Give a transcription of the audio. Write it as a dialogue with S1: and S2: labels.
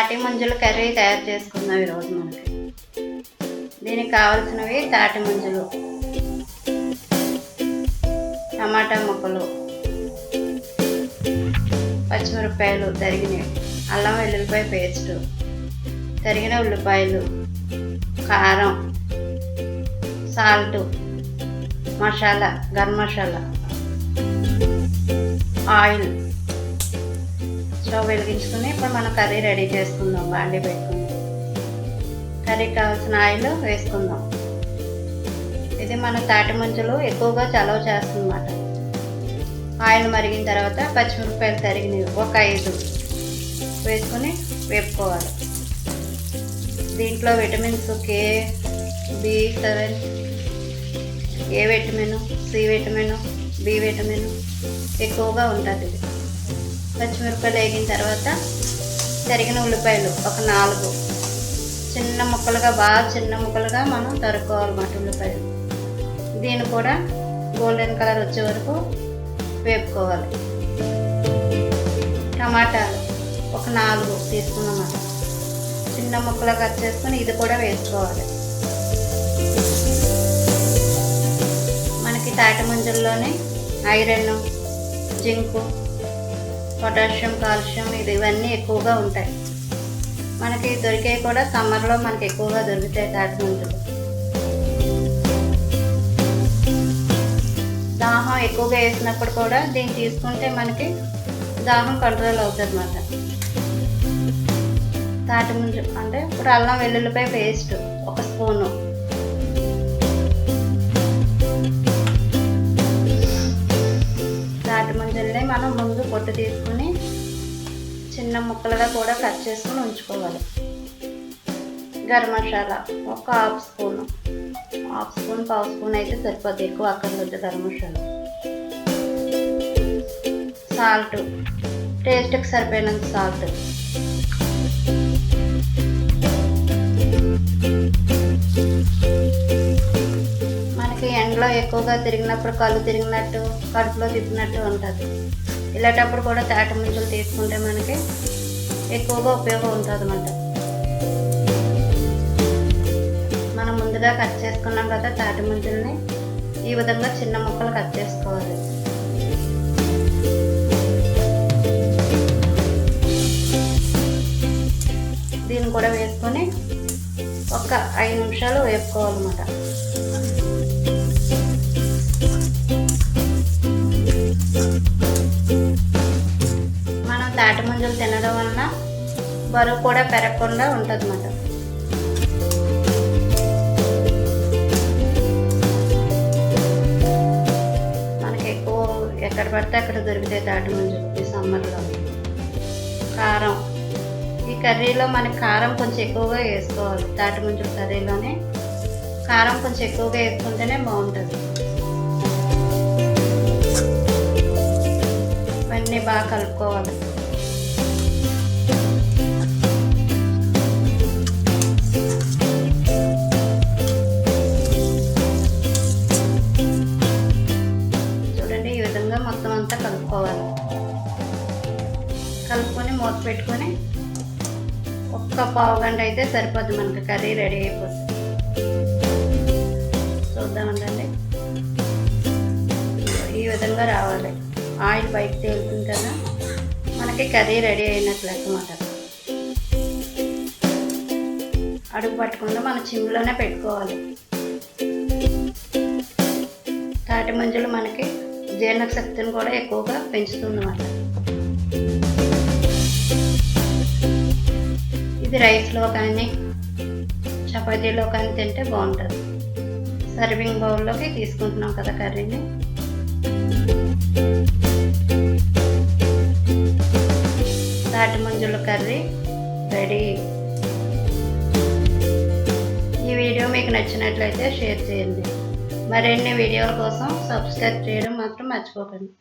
S1: తాటి ముంజల కర్రీ తయారు చేసుకుందాం ఈరోజు మనకి. దీనికి కావాల్సినవి తాటి ముంజలు టమాటా ముక్కలు పచ్చిమిరపకాయలు తరిగినవి అల్లం వెల్లుల్లిపాయ పేస్టు తరిగిన ఉల్లిపాయలు కారం salt masala garam masala oil stove వెలిగించుకుని ఇప్పుడు మనం కర్రీ రెడీ చేసుకుందాం బాండి పెట్టుకుందాం. కర్రీకి కావాల్సిన ఆయిల్ వేసుకుందాం. ఇది మన తాటి ముంజలు ఎక్కువగా చలవ చేస్తుందన్నమాట. ఆయిల్ మరిగిన తర్వాత పచ్చిమిరపకాయలు తరిగినవి ఒక ఐదు వేసుకొని వేపుకోవాలి. దీంట్లో vitamins K B seven A vitamin C vitamin B vitamin ఎక్కువగా ఉంటుంది. ఇది పచ్చిమిరపకాయలు వేగిన తర్వాత తరిగిన ఉల్లిపాయలు ఒక నాలుగు. చిన్న ముక్కలుగా బాగా చిన్న ముక్కలుగా మనం తరుక్కోవాలన్నమాట ఉల్లిపాయలు. దీన్ని కూడా గోల్డెన్ కలర్ వచ్చే వరకు వేపుకోవాలి. టమాటాలు ఒక నాలుగు తీసుకున్నమాట చిన్న ముక్కలు కట్ చేసుకొని ఇది కూడా వేసుకోవాలి. మనకి తాటి ముంజల్లోనే ఐరన్ జింకు పొటాషియం కాల్షియం ఇది ఇవన్నీ ఎక్కువగా ఉంటాయి. మనకి దొరికే కూడా సమ్మర్లో మనకి ఎక్కువగా దొరుకుతాయి తాటి దాహం ఎక్కువగా వేసినప్పుడు కూడా దీన్ని తీసుకుంటే మనకి దాహం కంట్రోల్ అవుతుంది అన్నమాట తాటి ముంజు అంటే ఇప్పుడు అల్లం వెల్లుల్లిపాయ పేస్ట్ ఒక స్పూను. పొట్టు తీసుకుని చిన్న ముక్కలుగా కూడా కట్ చేసుకుని ఉంచుకోవాలి. గరం మసాలా ఒక హాఫ్ స్పూన్ హాఫ్ స్పూన్ పావు స్పూన్ అయితే సరిపోతుంది ఎక్కువ అక్కర్లేదు గరం మసాలా. సాల్ట్ టేస్ట్కి సరిపోయినంత సాల్ట్. మనకి ఎండలో ఎక్కువగా తిరిగినప్పుడు కళ్ళు తిరిగినట్టు కడుపులో తిప్పినట్టు ఉంటుంది. ఇలాంటప్పుడు కూడా తాటి ముంజలు తీసుకుంటే మనకి ఎక్కువగా ఉపయోగం ఉంటుంది అన్నమాట. మనం ముందుగా కట్ చేసుకున్నాం కదా తాటి ముంజల్ని ఈ విధంగా చిన్న ముక్కలు కట్ చేసుకోవాలి. దీన్ని కూడా వేసుకొని ఒక ఐదు నిమిషాలు వేపుకోవాలన్నమాట. కొంచెం తినడం వలన బరువు కూడా పెరగకుండా ఉంటుంది అన్నమాట. మనకి ఎక్కువ ఎక్కడ పడితే అక్కడ దొరుకుతాయి తాటి ముంజలు సమ్మర్లో. కారం. ఈ కర్రీలో మనకి కారం కొంచెం ఎక్కువగా వేసుకోవాలి. తాటి ముంజల కర్రీలోనే కారం కొంచెం ఎక్కువగా వేసుకుంటేనే బాగుంటుంది. ఇవన్నీ బాగా కలుపుకోవాలి. పెట్టుకొని ఒక్క పావు గంట అయితే సరిపోద్ది మనకి కర్రీ రెడీ అయిపోతుంది చూద్దామండి. ఈ విధంగా రావాలి. ఆయిల్ బయట తేలుతుంది కదా మనకి కర్రీ రెడీ అయినట్లు అనమాట అడుగు పట్టకుండా మనం చిమ్లోనే పెట్టుకోవాలి. తాటి మంజులు మనకి జీర్ణశక్తిని కూడా ఎక్కువగా పెంచుతుంది అన్నమాట. ఇది రైస్లో కానీ చపాతీలో కానీ తింటే బాగుంటుంది. సర్వింగ్ బౌల్లోకి తీసుకుంటున్నాం కదా కర్రీని. తాటి మంజుల కర్రీ రెడీ. ఈ వీడియో మీకు నచ్చినట్లయితే షేర్ చేయండి. మరిన్ని వీడియోల కోసం సబ్స్క్రైబ్ చేయడం మాత్రం మర్చిపోకండి.